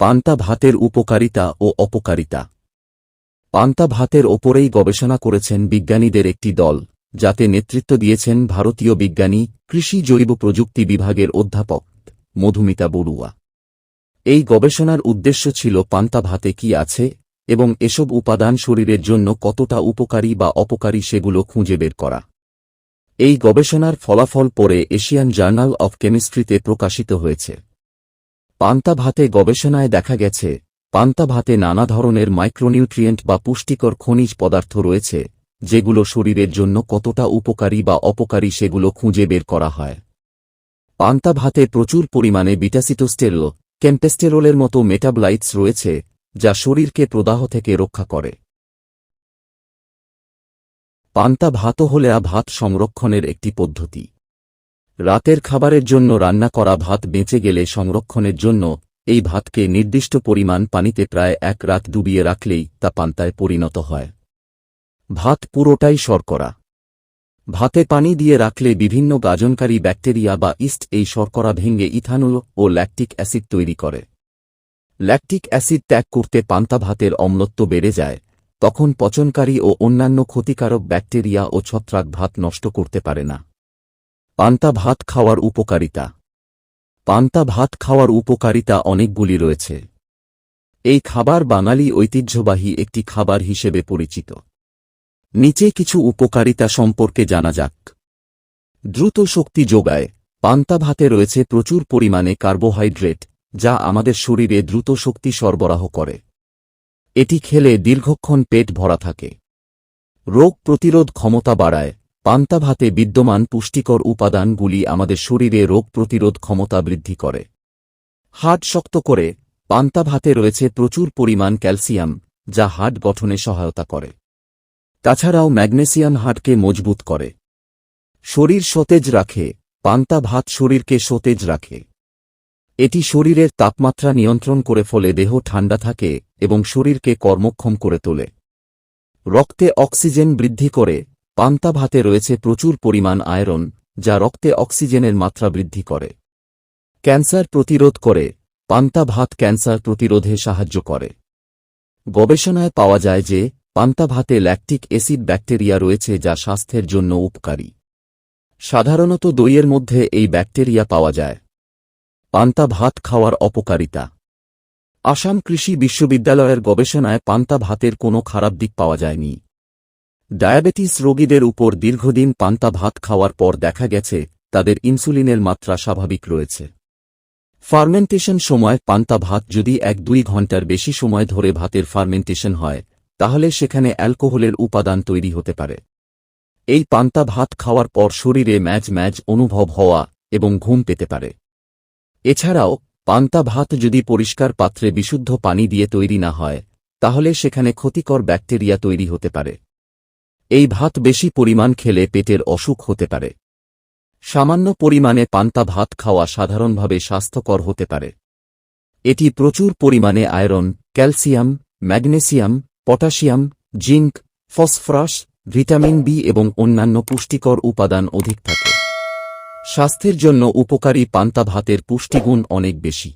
পান্তা ভাতের উপকারিতা ও অপকারিতা। পান্তা ভাতের ওপরেই গবেষণা করেছেন বিজ্ঞানীদের একটি দল, যাতে নেতৃত্ব দিয়েছেন ভারতীয় বিজ্ঞানী, কৃষি জৈব প্রযুক্তি বিভাগের অধ্যাপক, মধুমিতা বড়ুয়া। এই গবেষণার উদ্দেশ্য ছিল পান্তা ভাতে কি আছে, এবং এসব উপাদান শরীরের জন্য কতটা উপকারী বা অপকারী সেগুলো খুঁজে বের করা। এই গবেষণার ফলাফল পরে এশিয়ান জার্নাল অফ কেমিস্ট্রিতে প্রকাশিত হয়েছে। পান্তা ভাতে গবেষণায় দেখা গেছে, পান্তা ভাতে নানা ধরনের মাইক্রোনিউট্রিয়েন্ট বা পুষ্টিকর খনিজ পদার্থ রয়েছে, যেগুলো শরীরের জন্য কতটা উপকারী বা অপকারী সেগুলো খুঁজে বের করা হয়। পান্তা ভাতে প্রচুর পরিমাণে বিটাসিটোস্টেরল, ক্যাম্পেস্টেরলের মতো মেটাবলাইটস রয়েছে, যা শরীরকে প্রদাহ থেকে রক্ষা করে। পান্তা ভাতও হলে আ ভাত সংরক্ষণের একটি পদ্ধতি। রাতের খাবারের জন্য রান্না করা ভাত বেঁচে গেলে সংরক্ষণের জন্য, এই ভাতকে নির্দিষ্ট পরিমাণ পানিতে প্রায় এক রাত ডুবিয়ে রাখলেই তা পান্তায় পরিণত হয়। ভাত পুরোটাই শর্করা। ভাতে পানি দিয়ে রাখলে বিভিন্ন গাজনকারী ব্যাকটেরিয়া বা ইস্ট এই শর্করা ভেঙে ইথানল ও ল্যাকটিক অ্যাসিড তৈরি করে। ল্যাকটিক অ্যাসিড ত্যাগ করতে পান্তা ভাতের অম্লত্ব বেড়ে যায়, তখন পচনকারী ও অন্যান্য ক্ষতিকারক ব্যাকটেরিয়া ও ছত্রাক ভাত নষ্ট করতে পারে না। পান্তা ভাত খাওয়ার উপকারিতা। পান্তা ভাত খাওয়ার উপকারিতা অনেকগুলি রয়েছে। এই খাবার বাঙালি ঐতিহ্যবাহী একটি খাবার হিসেবে পরিচিত। নিচে কিছু উপকারিতা সম্পর্কে জানা যাক। দ্রুত শক্তি যোগায়। পান্তা ভাতে রয়েছে প্রচুর পরিমাণে কার্বোহাইড্রেট, যা আমাদের শরীরে দ্রুত শক্তি সরবরাহ করে। এটি খেলে দীর্ঘক্ষণ পেট ভরা থাকে। রোগ প্রতিরোধ ক্ষমতা বাড়ায়। পান্তা ভাতে বিদ্যমান পুষ্টিকর উপাদানগুলি আমাদের শরীরে রোগ প্রতিরোধ ক্ষমতা বৃদ্ধি করে। হাড় শক্ত করে, পান্তা ভাতে রয়েছে প্রচুর পরিমাণ ক্যালসিয়াম, যা হাড় গঠনে সহায়তা করে। তাছাড়াও ম্যাগনেসিয়াম হাটকে মজবুত করে। শরীর সতেজ রাখে, পান্তা ভাত শরীরকে সতেজ রাখে। এটি শরীরের তাপমাত্রা নিয়ন্ত্রণ করে ফলে দেহ ঠান্ডা থাকে এবং শরীরকে কর্মক্ষম করে তোলে। রক্তে অক্সিজেন বৃদ্ধি করে পান্তা ভাতে রয়েছে প্রচুর পরিমাণ আয়রন, যা রক্তে অক্সিজেনের মাত্রা বৃদ্ধি করে। ক্যান্সার প্রতিরোধ করে, পান্তা ভাত ক্যান্সার প্রতিরোধে সাহায্য করে। গবেষণায় পাওয়া যায় যে, পান্তা ভাতে ল্যাকটিক অ্যাসিড ব্যাকটেরিয়া রয়েছে যা স্বাস্থ্যের জন্য উপকারী। সাধারণত দইয়ের মধ্যে এই ব্যাকটেরিয়া পাওয়া যায়। পান্তা ভাত খাওয়ার অপকারিতা। আসাম কৃষি বিশ্ববিদ্যালয়ের গবেষণায় পান্তা ভাতের কোনো খারাপ দিক পাওয়া যায়নি। ডায়াবেটিস রোগীদের উপর দীর্ঘদিন পান্তা ভাত খাওয়ার পর দেখা গেছে, তাদের ইনসুলিনের মাত্রা স্বাভাবিক রয়েছে। ফার্মেন্টেশন সময় পান্তা ভাত যদি এক দুই ঘণ্টার বেশি সময় ধরে ভাতের ফার্মেন্টেশন হয়, তাহলে সেখানে অ্যালকোহলের উপাদান তৈরি হতে পারে। এই পান্তা ভাত খাওয়ার পর শরীরে ম্যাজ ম্যাজ অনুভব হওয়া এবং ঘুম পেতে পারে। এছাড়াও, পান্তা ভাত যদি পরিষ্কার পাত্রে বিশুদ্ধ পানি দিয়ে তৈরি না হয়, তাহলে সেখানে ক্ষতিকর ব্যাকটেরিয়া তৈরি হতে পারে। এই ভাত বেশি পরিমাণ খেলে পেটের অসুখ হতে পারে। সামান্য পরিমাণে পান্তা ভাত খাওয়া সাধারণভাবে স্বাস্থ্যকর হতে পারে। এটি প্রচুর পরিমাণে iron, calcium, magnesium, potassium, zinc, phosphorus, vitamin B এবং অন্যান্য পুষ্টিকর উপাদান অধিক থাকে। স্বাস্থ্যের জন্য উপকারী পান্তা ভাতের পুষ্টিগুণ অনেক বেশি।